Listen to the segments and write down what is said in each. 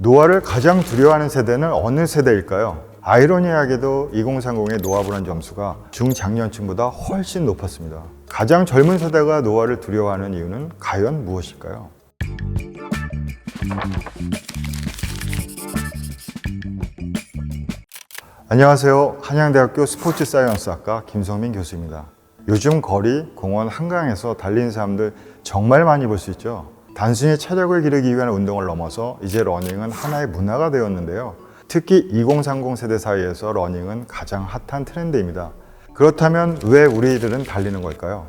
노화를 가장 두려워하는 세대는 어느 세대일까요? 아이러니하게도 2030의 노화 불안 점수가 중장년층보다 훨씬 높았습니다. 가장 젊은 세대가 노화를 두려워하는 이유는 과연 무엇일까요? 안녕하세요. 한양대학교 스포츠 사이언스학과 김성민 교수입니다. 요즘 거리, 공원, 한강에서 달리는 사람들 정말 많이 볼 수 있죠. 단순히 체력을 기르기 위한 운동을 넘어서 이제 러닝은 하나의 문화가 되었는데요. 특히 2030 세대 사이에서 러닝은 가장 핫한 트렌드입니다. 그렇다면 왜 우리들은 달리는 걸까요?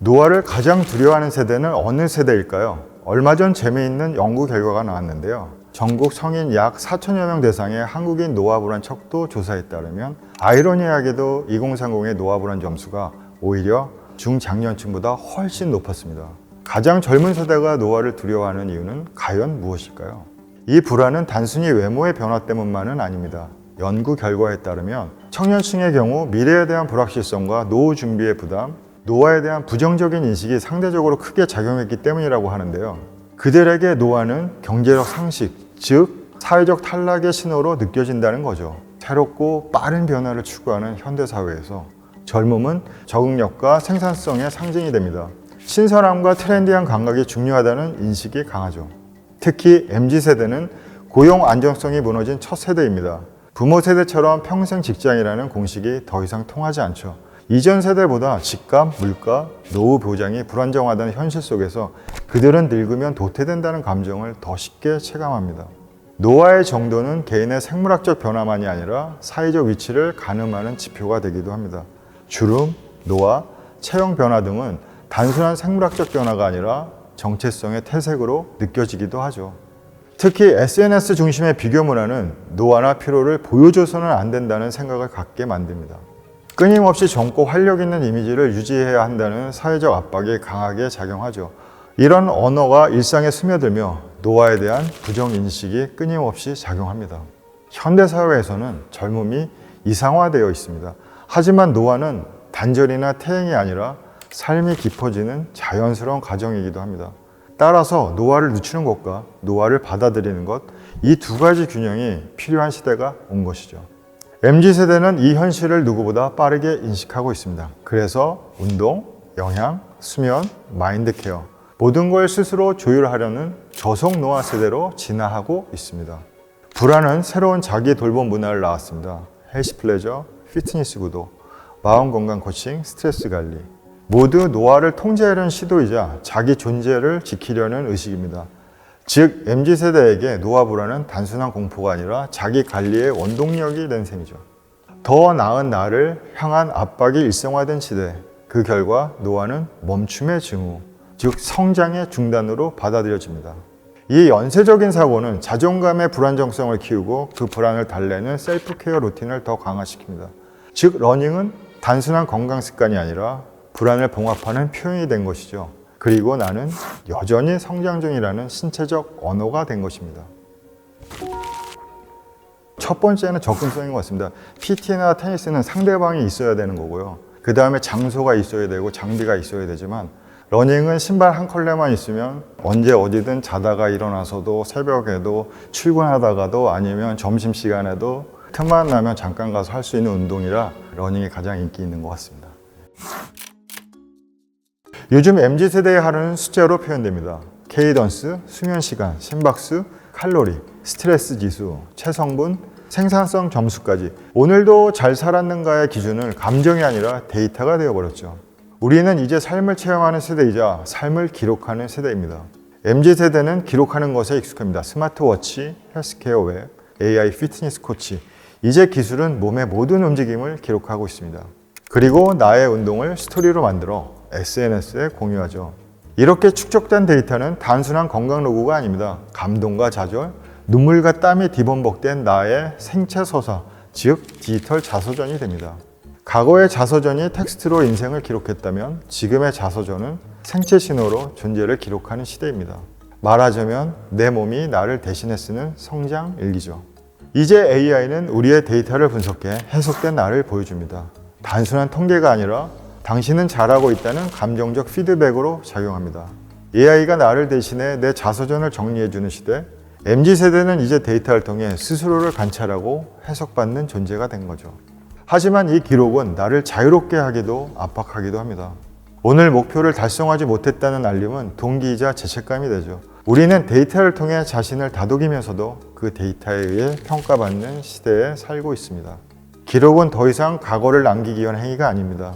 노화를 가장 두려워하는 세대는 어느 세대일까요? 얼마 전 재미있는 연구 결과가 나왔는데요. 전국 성인 약 4천여 명 대상의 한국인 노화 불안 척도 조사에 따르면 아이러니하게도 2030의 노화 불안 점수가 오히려 중장년층보다 훨씬 높았습니다. 가장 젊은 세대가 노화를 두려워하는 이유는 과연 무엇일까요? 이 불안은 단순히 외모의 변화 때문만은 아닙니다. 연구 결과에 따르면 청년층의 경우 미래에 대한 불확실성과 노후 준비의 부담, 노화에 대한 부정적인 인식이 상대적으로 크게 작용했기 때문이라고 하는데요. 그들에게 노화는 경제적 상식, 즉 사회적 탈락의 신호로 느껴진다는 거죠. 새롭고 빠른 변화를 추구하는 현대 사회에서 젊음은 적응력과 생산성의 상징이 됩니다. 신선함과 트렌디한 감각이 중요하다는 인식이 강하죠. 특히 MZ 세대는 고용 안정성이 무너진 첫 세대입니다. 부모 세대처럼 평생 직장이라는 공식이 더 이상 통하지 않죠. 이전 세대보다 집값, 물가, 노후 보장이 불안정하다는 현실 속에서 그들은 늙으면 도태된다는 감정을 더 쉽게 체감합니다. 노화의 정도는 개인의 생물학적 변화만이 아니라 사회적 위치를 가늠하는 지표가 되기도 합니다. 주름, 노화, 체형 변화 등은 단순한 생물학적 변화가 아니라 정체성의 태색으로 느껴지기도 하죠. 특히 SNS 중심의 비교 문화는 노화나 피로를 보여줘서는 안 된다는 생각을 갖게 만듭니다. 끊임없이 젊고 활력 있는 이미지를 유지해야 한다는 사회적 압박이 강하게 작용하죠. 이런 언어가 일상에 스며들며 노화에 대한 부정인식이 끊임없이 작용합니다. 현대사회에서는 젊음이 이상화되어 있습니다. 하지만 노화는 단절이나 퇴행이 아니라 삶이 깊어지는 자연스러운 과정이기도 합니다. 따라서 노화를 늦추는 것과 노화를 받아들이는 것, 이 두 가지 균형이 필요한 시대가 온 것이죠. MZ 세대는 이 현실을 누구보다 빠르게 인식하고 있습니다. 그래서 운동, 영양, 수면, 마인드 케어 모든 걸 스스로 조율하려는 저속 노화 세대로 진화하고 있습니다. 불안은 새로운 자기 돌봄 문화를 낳았습니다. 헬스 플레저, 피트니스 구도, 마음 건강 코칭, 스트레스 관리 모두 노화를 통제하려는 시도이자 자기 존재를 지키려는 의식입니다. 즉 MZ 세대에게 노화 불안은 단순한 공포가 아니라 자기 관리의 원동력이 된 셈이죠. 더 나은 나를 향한 압박이 일상화된 시대. 그 결과 노화는 멈춤의 징후, 즉 성장의 중단으로 받아들여집니다. 이 연쇄적인 사고는 자존감의 불안정성을 키우고 그 불안을 달래는 셀프 케어 루틴을 더 강화시킵니다. 즉 러닝은 단순한 건강 습관이 아니라 불안을 봉합하는 표현이 된 것이죠. 그리고 나는 여전히 성장 중이라는 신체적 언어가 된 것입니다. 첫 번째는 접근성인 것 같습니다. PT나 테니스는 상대방이 있어야 되는 거고요. 그 다음에 장소가 있어야 되고 장비가 있어야 되지만 러닝은 신발 한 컬레만 있으면 언제 어디든 자다가 일어나서도 새벽에도 출근하다가도 아니면 점심시간에도 틈만 나면 잠깐 가서 할 수 있는 운동이라 러닝이 가장 인기 있는 것 같습니다. 요즘 MZ 세대의 하루는 숫자로 표현됩니다. 케이던스, 수면 시간, 심박수, 칼로리, 스트레스 지수, 체성분, 생산성 점수까지 오늘도 잘 살았는가의 기준을 감정이 아니라 데이터가 되어버렸죠. 우리는 이제 삶을 체험하는 세대이자 삶을 기록하는 세대입니다. MZ 세대는 기록하는 것에 익숙합니다. 스마트워치, 헬스케어 웹, AI 피트니스 코치. 이제 기술은 몸의 모든 움직임을 기록하고 있습니다. 그리고 나의 운동을 스토리로 만들어 SNS에 공유하죠. 이렇게 축적된 데이터는 단순한 건강 로그가 아닙니다. 감동과 좌절, 눈물과 땀이 뒤범벅된 나의 생체 서사, 즉 디지털 자서전이 됩니다. 과거의 자서전이 텍스트로 인생을 기록했다면 지금의 자서전은 생체 신호로 존재를 기록하는 시대입니다. 말하자면 내 몸이 나를 대신해 쓰는 성장 일기죠. 이제 AI는 우리의 데이터를 분석해 해석된 나를 보여줍니다. 단순한 통계가 아니라 당신은 잘하고 있다는 감정적 피드백으로 작용합니다. AI가 나를 대신해 내 자서전을 정리해주는 시대. MZ세대는 이제 데이터를 통해 스스로를 관찰하고 해석받는 존재가 된 거죠. 하지만 이 기록은 나를 자유롭게 하기도 압박하기도 합니다. 오늘 목표를 달성하지 못했다는 알림은 동기이자 죄책감이 되죠. 우리는 데이터를 통해 자신을 다독이면서도 그 데이터에 의해 평가받는 시대에 살고 있습니다. 기록은 더 이상 과거를 남기기 위한 행위가 아닙니다.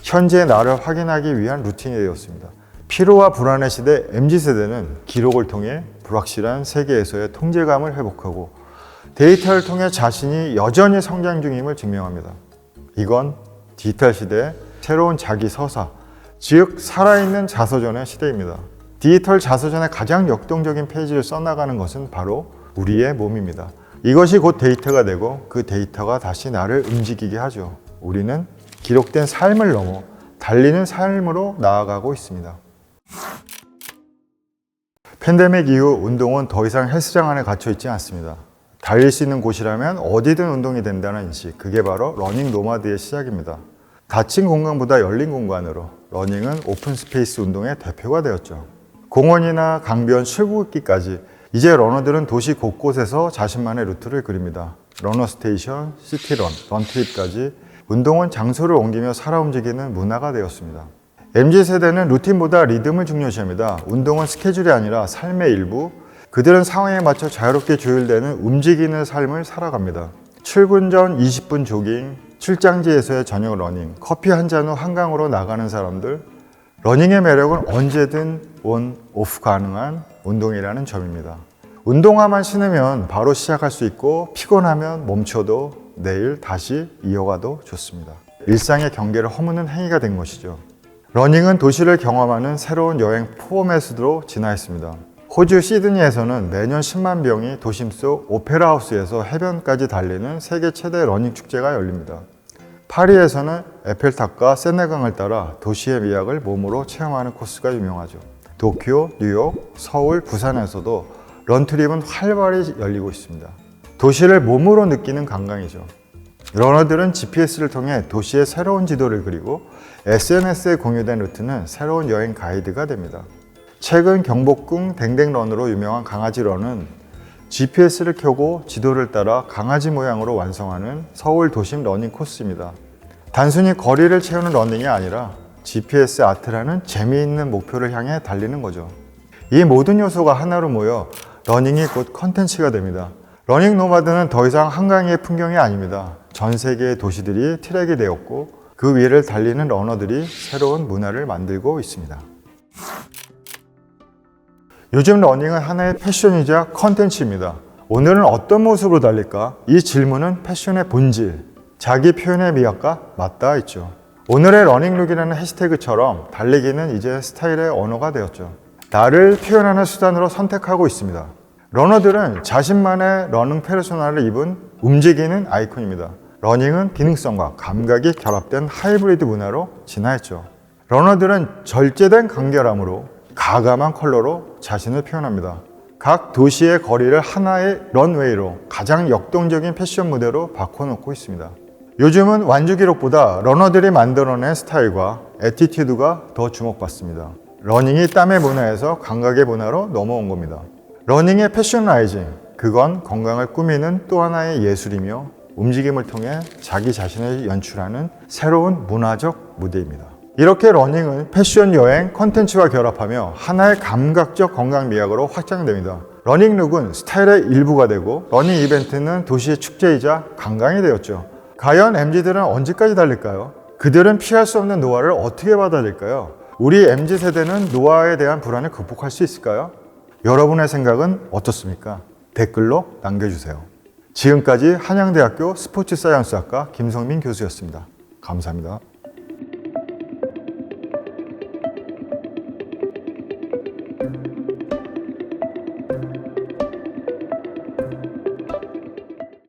현재 나를 확인하기 위한 루틴이 되었습니다. 피로와 불안의 시대 MZ세대는 기록을 통해 불확실한 세계에서의 통제감을 회복하고 데이터를 통해 자신이 여전히 성장 중임을 증명합니다. 이건 디지털 시대의 새로운 자기 서사, 즉 살아있는 자서전의 시대입니다. 디지털 자서전의 가장 역동적인 페이지를 써나가는 것은 바로 우리의 몸입니다. 이것이 곧 데이터가 되고 그 데이터가 다시 나를 움직이게 하죠. 우리는 기록된 삶을 넘어 달리는 삶으로 나아가고 있습니다. 팬데믹 이후 운동은 더 이상 헬스장 안에 갇혀 있지 않습니다. 달릴 수 있는 곳이라면 어디든 운동이 된다는 인식, 그게 바로 러닝 노마드의 시작입니다. 닫힌 공간보다 열린 공간으로 러닝은 오픈 스페이스 운동의 대표가 되었죠. 공원이나 강변 출구기까지 이제 러너들은 도시 곳곳에서 자신만의 루트를 그립니다. 러너 스테이션, 시티런, 런트립까지 운동은 장소를 옮기며 살아 움직이는 문화가 되었습니다. MZ 세대는 루틴보다 리듬을 중요시합니다. 운동은 스케줄이 아니라 삶의 일부. 그들은 상황에 맞춰 자유롭게 조율되는 움직이는 삶을 살아갑니다. 출근 전 20분 조깅, 출장지에서의 저녁 러닝, 커피 한 잔 후 한강으로 나가는 사람들. 러닝의 매력은 언제든 온, 오프 가능한 운동이라는 점입니다. 운동화만 신으면 바로 시작할 수 있고 피곤하면 멈춰도 내일 다시 이어가도 좋습니다. 일상의 경계를 허무는 행위가 된 것이죠. 러닝은 도시를 경험하는 새로운 여행 포맷으로 진화했습니다. 호주 시드니에서는 매년 10만 병이 도심 속 오페라 하우스에서 해변까지 달리는 세계 최대 러닝 축제가 열립니다. 파리에서는 에펠탑과 세네강을 따라 도시의 미학을 몸으로 체험하는 코스가 유명하죠. 도쿄, 뉴욕, 서울, 부산에서도 런트립은 활발히 열리고 있습니다. 도시를 몸으로 느끼는 관광이죠. 러너들은 GPS를 통해 도시의 새로운 지도를 그리고 SNS에 공유된 루트는 새로운 여행 가이드가 됩니다. 최근 경복궁 댕댕런으로 유명한 강아지 런은 GPS를 켜고 지도를 따라 강아지 모양으로 완성하는 서울 도심 러닝 코스입니다. 단순히 거리를 채우는 러닝이 아니라 GPS 아트라는 재미있는 목표를 향해 달리는 거죠. 이 모든 요소가 하나로 모여 러닝이 곧 컨텐츠가 됩니다. 러닝 노마드는 더 이상 한강의 풍경이 아닙니다. 전 세계의 도시들이 트랙이 되었고 그 위를 달리는 러너들이 새로운 문화를 만들고 있습니다. 요즘 러닝은 하나의 패션이자 컨텐츠입니다. 오늘은 어떤 모습으로 달릴까? 이 질문은 패션의 본질, 자기 표현의 미학과 맞닿아 있죠. 오늘의 러닝룩이라는 해시태그처럼 달리기는 이제 스타일의 언어가 되었죠. 나를 표현하는 수단으로 선택하고 있습니다. 러너들은 자신만의 러닝 페르소나를 입은 움직이는 아이콘입니다. 러닝은 기능성과 감각이 결합된 하이브리드 문화로 진화했죠. 러너들은 절제된 간결함으로 가감한 컬러로 자신을 표현합니다. 각 도시의 거리를 하나의 런웨이로 가장 역동적인 패션 무대로 바꿔놓고 있습니다. 요즘은 완주 기록보다 러너들이 만들어낸 스타일과 에티튜드가 더 주목받습니다. 러닝이 땀의 문화에서 감각의 문화로 넘어온 겁니다. 러닝의 패셔나이징, 그건 건강을 꾸미는 또 하나의 예술이며 움직임을 통해 자기 자신을 연출하는 새로운 문화적 무대입니다. 이렇게 러닝은 패션 여행 컨텐츠와 결합하며 하나의 감각적 건강 미학으로 확장됩니다. 러닝룩은 스타일의 일부가 되고 러닝 이벤트는 도시의 축제이자 관광이 되었죠. 과연 MZ들은 언제까지 달릴까요? 그들은 피할 수 없는 노화를 어떻게 받아들일까요? 우리 MZ 세대는 노화에 대한 불안을 극복할 수 있을까요? 여러분의 생각은 어떻습니까? 댓글로 남겨주세요. 지금까지 한양대학교 스포츠 사이언스학과 김성민 교수였습니다. 감사합니다.